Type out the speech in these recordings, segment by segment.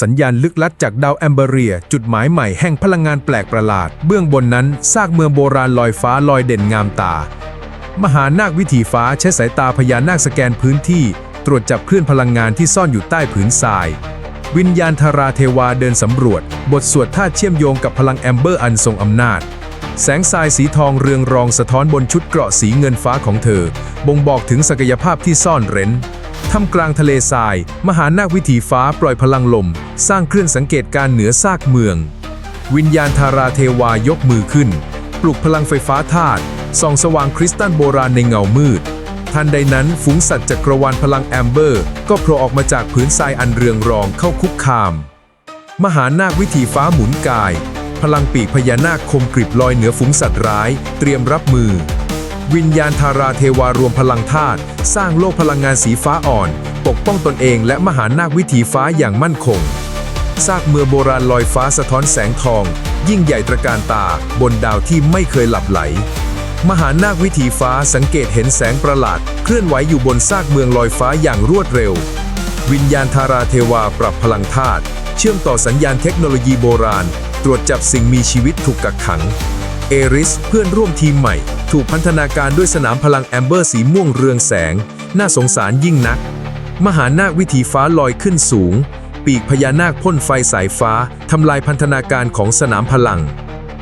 สัญญาณลึกลับจากดาวแอมเบเรีย จุดหมายใหม่แห่งพลังงานแปลกประหลาด เบื้องบนนั้นซากเมืองโบราณลอยฟ้าลอยเด่นงามตา มหานาควิถีฟ้าใช้สายตาพญานาคสแกนพื้นที่ ตรวจจับคลื่นพลังงานที่ซ่อนอยู่ใต้ผืนทราย วิญญาณธาราเทวาเดินสำรวจ บทสวดท่าเชื่อมโยงกับพลังแอมเบอร์อันทรงอำนาจ แสงทรายสีทองเรืองรองสะท้อนบนชุดเกราะสีเงินฟ้าของเธอ บ่งบอกถึงศักยภาพที่ซ่อนเร้น ท่ามกลางทะเลทราย มหานาควิถีฟ้าปล่อยพลังลม สร้างเครื่องสังเกตการเหนือซากเมือง วิญญาณธาราเทวายกมือขึ้น ปลุกพลังไฟฟ้าธาตุส่องสว่างคริสตัลโบราณในเงามืด ทันใดนั้นฝูงสัตว์จักรวาลพลังแอมเบอร์ ก็โผล่ออกมาจากผืนทรายอันเรืองรองเข้าคุกคาม มหานาควิถีฟ้าหมุนกาย พลังปีกพญานาคคมกริบลอยเหนือฝูงสัตว์ร้าย เตรียมรับมือ วิญญาณธาราเทวารวมพลังธาตุสร้างโลกพลังงานสีฟ้าอ่อน ปกป้องตนเองและมหานาควิถีฟ้าอย่างมั่นคงซากเมืองโบราณลอยฟ้าสะท้อนแสงทอง ยิ่งใหญ่ตระการตาบนดาวที่ไม่เคยหลับไหล มหานาควิถีฟ้าสังเกตเห็นแสงประหลาด เคลื่อนไหวอยู่บนซากเมืองลอยฟ้าอย่างรวดเร็ว วิญญาณธาราเทวาปรับพลังธาตุเชื่อมต่อสัญญาณเทคโนโลยีโบราณ ตรวจจับสิ่งมีชีวิตถูกกักขัง เอริส เพื่อนร่วมทีมใหม่ ถูกพันธนาการด้วยสนามพลังแอมเบอร์สีม่วงเรืองแสง น่าสงสารยิ่งนัก มหานาควิถีฟ้าลอยขึ้นสูง ปีกพญานาคพ่นไฟสายฟ้า ทำลายพันธนาการของสนามพลัง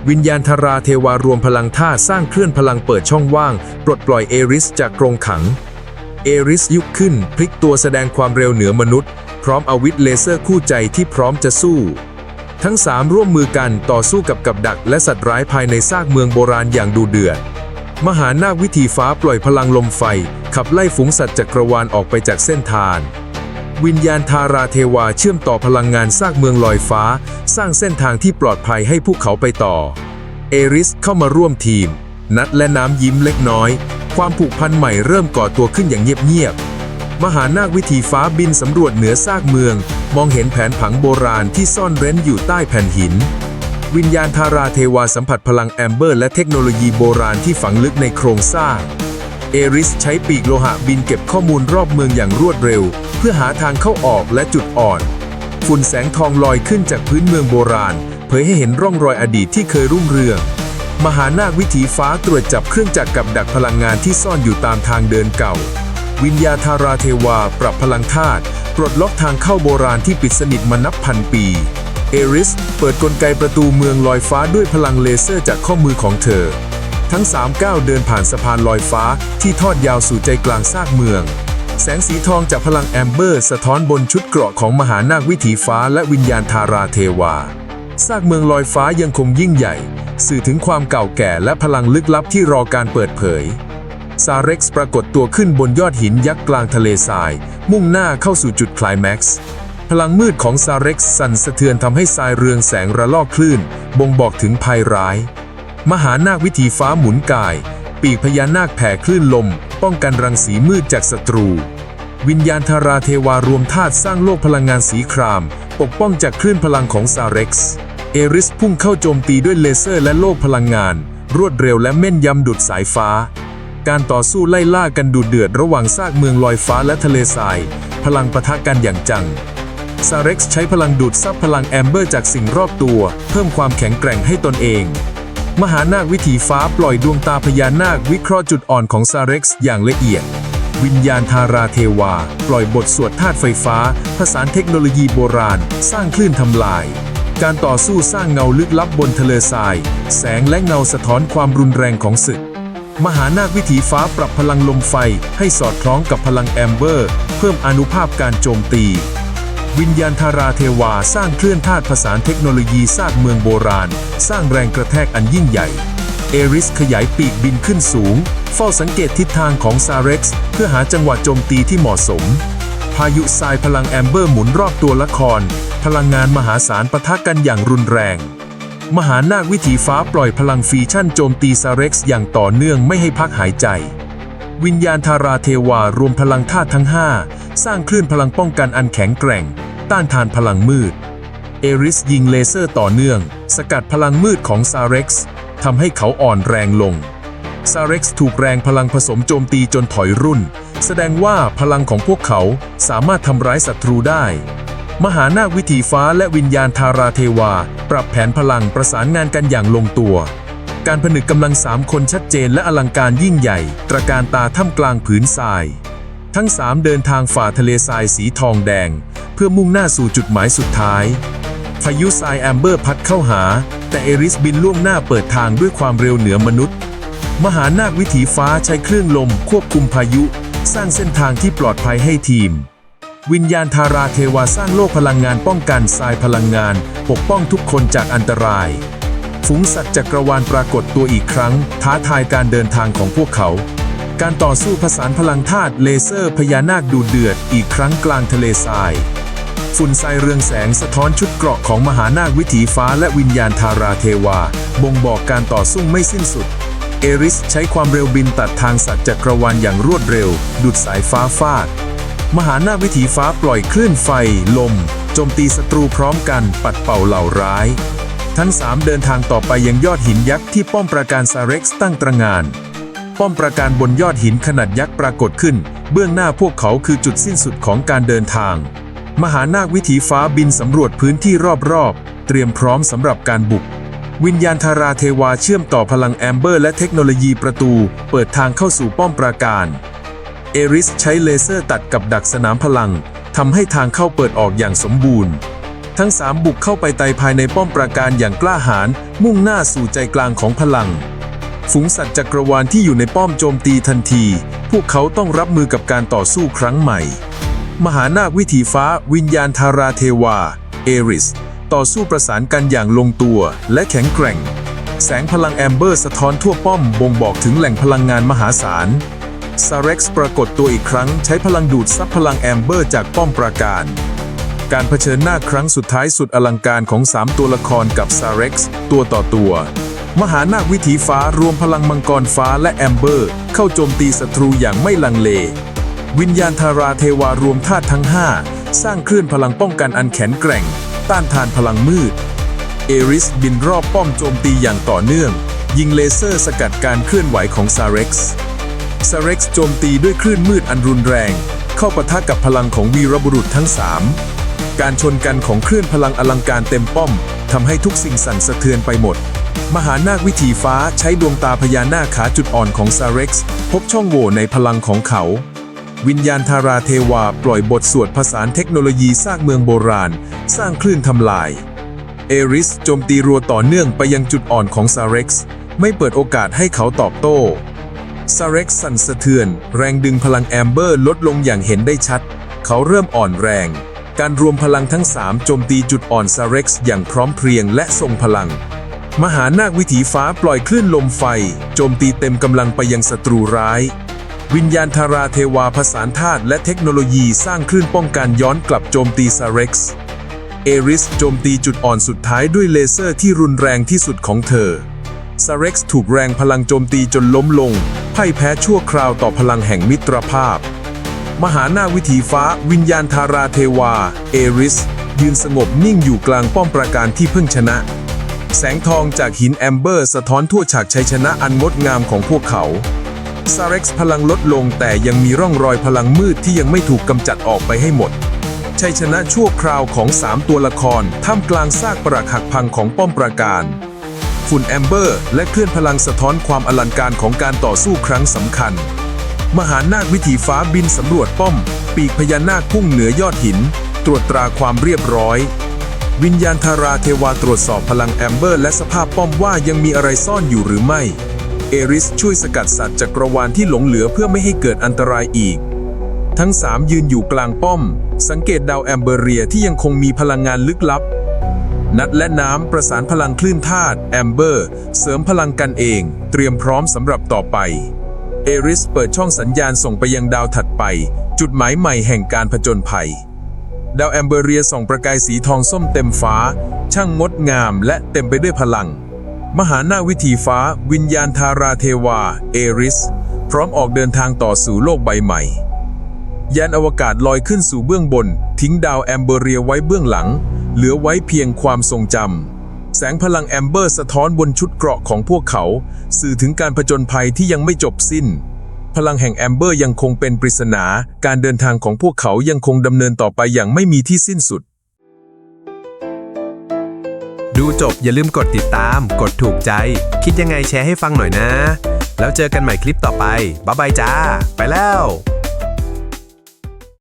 วิญญาณธาราเทวารวมพลังท่าสร้างเคลื่อนพลังเปิดช่องว่าง ปลดปล่อยเอริสจากกรงขัง เอริสยุกขึ้น พลิกตัวแสดงความเร็วเหนือมนุษย์ พร้อมอาวิธเลเซอร์คู่ใจที่พร้อมจะสู้ ทั้งสามร่วมมือกันต่อสู้กับกับดักและสัตว์ร้ายภายในซากเมืองโบราณอย่างดูเดือด มหานาควิถีฟ้าปล่อยพลังลมไฟ ขับไล่ฝูงสัตว์จักรวาลออกไปจากเส้นทาง วิญญาณทาราเทวาเชื่อมต่อพลังงานซากเมืองลอยฟ้า สร้างเส้นทางที่ปลอดภัยให้พวกเขาไปต่อ เอริสเข้ามาร่วมทีม นัดและน้ำยิ้มเล็กน้อย ความผูกพันใหม่เริ่มก่อตัวขึ้นอย่างเงียบๆ มหานาควิถีฟ้าบินสำรวจเหนือซากเมือง มองเห็นแผนผังโบราณที่ซ่อนเร้นอยู่ใต้แผ่นหิน วิญญาณทาราเทวาสัมผัสพลังแอมเบอร์ และเทคโนโลยีโบราณที่ฝังลึกในโครงสร้าง เอริสใช้ปีกโลหะบินเก็บข้อมูลรอบเมืองอย่างรวดเร็ว เพื่อหาทางเข้าออกและจุดอ่อน ฝุ่นแสงทองลอยขึ้นจากพื้นเมืองโบราณ เผยให้เห็นร่องรอยอดีตที่เคยรุ่งเรืองมหานาควิถีฟ้าตรวจจับเครื่องจักรกับดักพลังงานที่ซ่อนอยู่ตามทางเดินเก่า วิญญาณทาราเทวาปรับพลังธาตุปลดล็อกทางเข้าโบราณที่ปิดสนิทมานับพันปี เอริส เปิดกลไกประตูเมืองลอยฟ้าด้วยพลังเลเซอร์จากข้อมือของเธอ ทั้งสามก้าวเดินผ่านสะพานลอยฟ้าที่ทอดยาวสู่ใจกลางซากเมือง แสงสีทองจากพลังแอมเบอร์ สะท้อนบนชุดเกราะของมหานาควิถีฟ้าและวิญญาณทาราเทวาซากเมืองลอยฟ้ายังคงยิ่งใหญ่ สื่อถึงความเก่าแก่และพลังลึกลับที่รอการเปิดเผย ซาเร็กซ์ปรากฏตัวขึ้นบนยอดหินยักษ์กลางทะเลทราย มุ่งหน้าเข้าสู่จุดคลแม็กซ์พลังมืดของซาเร็กซ์สั่นสะเทือนทำให้ทรายเรืองแสงระลอกคลื่น บ่งบอกถึงภัยร้าย มหานาควิถีฟ้าหมุนกาย ปีกพญานาคแผ่คลื่นลม ป้องกันรังสีมืดจากศัตรู วิญญาณธาราเทวารวมธาตุสร้างโลกพลังงานสีคราม ปกป้องจากคลื่นพลังของซาเร็กซ์เอริสพุ่งเข้าโจมตีด้วยเลเซอร์และโลกพลังงาน รวดเร็วและแม่นยำดุดสายฟ้า การต่อสู้ไล่ล่ากันดุเดือดระหว่างซากเมืองลอยฟ้าและทะเลทราย พลังปะทะกันอย่างจังซาเร็กซ์ใช้พลังดูดซับพลังแอมเบอร์จากสิ่งรอบตัว เพิ่มความแข็งแกร่งให้ตนเอง มหานาควิถีฟ้าปล่อยดวงตาพญานาควิเคราะห์จุดอ่อนของซาเร็กซ์อย่างละเอียด วิญญาณทาราเทวา ปล่อยบทสวดธาตุไฟฟ้า ผสานเทคโนโลยีโบราณ สร้างคลื่นทำลาย การต่อสู้สร้างเงาลึกลับบนทะเลทราย แสงและเงาสะท้อนความรุนแรงของศึก มหานาควิถีฟ้าปรับพลังลมไฟให้สอดคล้องกับพลังแอมเบอร์ เพิ่มอนุภาพการโจมตี วิญญาณทาราเทวาสร้างเคลื่อนธาตุผสานเทคโนโลยีสร้างเมืองโบราณ สร้างแรงกระแทกอันยิ่งใหญ่ เอริสขยายปีกบินขึ้นสูง เฝ้าสังเกตทิศทางของซาเร็กซ์เพื่อหาจังหวะโจมตีที่เหมาะสม พายุทรายพลังแอมเบอร์หมุนรอบตัวละคร พลังงานมหาศาลปะทะกันอย่างรุนแรง มหานาควิถีฟ้าปล่อยพลังฟีชั่นโจมตีซาเร็กซ์อย่างต่อเนื่องไม่ให้พักหายใจ วิญญาณทาราเทวารวมพลังธาตุทั้ง 5 สร้างคลื่นพลังป้องกันอันแข็งแกร่ง ต้านทานพลังมืด เอริสยิงเลเซอร์ต่อเนื่อง สกัดพลังมืดของซาเร็กซ์ทำให้เขาอ่อนแรงลงซาเร็กซ์ถูกแรงพลังผสมโจมตีจนถอยรุ่น แสดงว่าพลังของพวกเขาสามารถทำร้ายศัตรูได้ มหานาควิถีฟ้าและวิญญาณทาราเทวา ปรับแผนพลังประสานงานกันอย่างลงตัว การผนึกกำลังสามคนชัดเจนและอลังการยิ่งใหญ่ ตระการตาท่ามกลางผืนทราย ทั้งสามเดินทางฝ่าทะเลทรายสีทองแดง เพื่อมุ่งหน้าสู่จุดหมายสุดท้ายพายุทรายแอมเบอร์พัดเข้าหา แต่เอริสบินล่วงหน้าเปิดทางด้วยความเร็วเหนือมนุษย์ มหานาควิถีฟ้าใช้เครื่องลมควบคุมพายุ สร้างเส้นทางที่ปลอดภัยให้ทีม วิญญาณทาราเทวาสร้างโลกพลังงานป้องกันทรายพลังงาน ปกป้องทุกคนจากอันตราย ฝูงสัตว์จักรวาลปรากฏตัวอีกครั้ง ท้าทายการเดินทางของพวกเขา การต่อสู้ผสานพลังธาตุเลเซอร์พญานาคดูเดือดอีกครั้งกลางทะเลทราย ฝุ่นทรายเรืองแสงสะท้อนชุดเกราะของมหานาควิถีฟ้าและวิญญาณทาราเทวา บ่งบอกการต่อสู้ไม่สิ้นสุดเอริสใช้ความเร็วบินตัดทางสัตว์จักรวาลอย่างรวดเร็ว ดุดสายฟ้าฟาด มหานาวิถีฟ้าปล่อยคลื่นไฟ ลม โจมตีศัตรูพร้อมกันปัดเป่าเหล่าร้าย ทั้งสามเดินทางต่อไปยังยอดหินยักษ์ที่ป้อมปราการซาเร็กซ์ตั้งตระงาน ป้อมปราการบนยอดหินขนาดยักษ์ปรากฏขึ้น เบื้องหน้าพวกเขาคือจุดสิ้นสุดของการเดินทาง มหานาควิถีฟ้าบินสำรวจพื้นที่รอบๆ เตรียมพร้อมสำหรับการบุกวิญญาณทาราเทวาเชื่อมต่อพลังแอมเบอร์และเทคโนโลยีประตู เปิดทางเข้าสู่ป้อมปราการ เอริสใช้เลเซอร์ตัดกับดักสนามพลังทำให้ทางเข้าเปิดออกอย่างสมบูรณ์ ทั้งสามบุกเข้าไปไต่ภายในป้อมปราการอย่างกล้าหาญมุ่งหน้าสู่ใจกลางของพลัง ฝูงสัตว์จักรวาลที่อยู่ในป้อมโจมตีทันที พวกเขาต้องรับมือกับการต่อสู้ครั้งใหม่ มหานาควิถีฟ้าวิญญาณทาราเทวา เอริส ต่อสู้ประสานกันอย่างลงตัวและแข็งแกร่ง แสงพลังแอมเบอร์สะท้อนทั่วป้อมบ่งบอกถึงแหล่งพลังงานมหาศาล ซาเร็กซ์ปรากฏตัวอีกครั้งใช้พลังดูดซับพลังแอมเบอร์จากป้อมปราการ การเผชิญหน้าครั้งสุดท้ายสุดอลังการของ 3 ตัวละครกับซาเร็กซ์ตัวต่อตัว มหานาควิถีฟ้ารวมพลังมังกรฟ้าและแอมเบอร์ เข้าโจมตีศัตรูอย่างไม่ลังเล วิญญาณทาราเทวารวมธาตุทั้ง 5 สร้างคลื่นพลังป้องกันอันแข็งแกร่ง ต้านทานพลังมืด เอริสบินรอบป้อมโจมตีอย่างต่อเนื่อง ยิงเลเซอร์สกัดการเคลื่อนไหวของซาเร็กซ์ ซาเร็กซ์โจมตีด้วยคลื่นมืดอันรุนแรง เข้าปะทะกับพลังของวีรบุรุษทั้ง 3 การชนกันของคลื่นพลังอลังการเต็มป้อมทำให้ทุกสิ่งสั่นสะเทือนไปหมด มหานาควิถีฟ้าใช้ดวงตาพญานาคขาจุดอ่อนของซาเร็กซ์พบช่องโหว่ในพลังของเขา วิญญาณทาราเทวาปล่อยบทสวดผสานเทคโนโลยีสร้างเมืองโบราณ สร้างคลื่นทำลายเอริสโจมตีรัวต่อเนื่องไปยังจุดอ่อนของซาเร็กซ์ไม่เปิดโอกาสให้เขาตอบโต้ ซาเร็กซ์สั่นสะเทือน แรงดึงพลังแอมเบอร์ลดลงอย่างเห็นได้ชัด เขาเริ่มอ่อนแรง การรวมพลังทั้ง 3 โจมตีจุดอ่อนซาเร็กซ์อย่างพร้อมเพรียงและทรงพลัง มหานาควิถีฟ้าปล่อยคลื่นลมไฟ โจมตีเต็มกำลังไปยังศัตรูร้าย วิญญาณทาราเทวาผสานธาตุและเทคโนโลยีสร้างคลื่นป้องกันย้อนกลับโจมตีซาเร็กซ์เอริสโจมตีจุดอ่อนสุดท้ายด้วยเลเซอร์ที่รุนแรงที่สุดของเธอ ซาเร็กซ์ถูกแรงพลังโจมตีจนล้มลง พ่ายแพ้ชั่วคราวต่อพลังแห่งมิตรภาพ มหาหน้าวิถีฟ้าวิญญาณทาราเทวา เอริส ยืนสงบนิ่งอยู่กลางป้อมปราการที่เพิ่งชนะ แสงทองจากหินแอมเบอร์สะท้อนทั่วฉากชัยชนะอันงดงามของพวกเขาซาเร็กซ์พลังลดลงแต่ยังมีร่องรอยพลังมืดที่ยังไม่ถูกกำจัดออกไปให้หมดชัยชนะชั่วคราวของ 3 ตัวละครท่ามกลางซากปรักหักพังของป้อมปราการ ฝุ่นแอมเบอร์ และเคลื่อนพลังสะท้อนความอลังการของการต่อสู้ครั้งสำคัญ มหานาควิถีฟ้าบินสำรวจป้อม ปีกพญานาคพุ่งเหนือยอดหิน ตรวจตราความเรียบร้อย วิญญาณทาราเทวาตรวจสอบพลังแอมเบอร์ และสภาพป้อมว่ายังมีอะไรซ่อนอยู่หรือไม่ เอริสช่วยสกัดสัตว์จักรวาลที่หลงเหลือเพื่อไม่ให้เกิดอันตรายอีก ทั้งสามยืนอยู่กลางป้อม สังเกตดาวแอมเบอร์เรียที่ยังคงมีพลังงานลึกลับ นัดและน้ำประสานพลังคลื่นธาตุแอมเบอร์ เสริมพลังกันเอง เตรียมพร้อมสำหรับต่อไปเอริสเปิดช่องสัญญาณส่งไปยังดาวถัดไป จุดหมายใหม่แห่งการผจญภัย ดาวแอมเบอเรียส่องประกายสีทองส้มเต็มฟ้า ช่างงดงามและเต็มไปด้วยพลัง มหาหน้าวิถีฟ้า วิญญาณทาราเทวา เอริส พร้อมออกเดินทางต่อสู่โลกใบใหม่ ยานอวกาศลอยขึ้นสู่เบื้องบน ทิ้งดาวแอมเบอเรียไว้เบื้องหลัง เหลือไว้เพียงความทรงจำ แสงพลังแอมเบอร์สะท้อนบนชุดเกราะของพวกเขา สื่อถึงการผจญภัยที่ยังไม่จบสิ้น พลังแห่งแอมเบอร์ยังคงเป็นปริศนา การเดินทางของพวกเขายังคงดำเนินต่อไปอย่างไม่มีที่สิ้นสุด ดูจบอย่าลืมกดติดตาม กดถูกใจ คิดยังไงแชร์ให้ฟังหน่อยนะ แล้วเจอกันใหม่คลิปต่อไปบ๊ายบายจ้า ไปแล้ว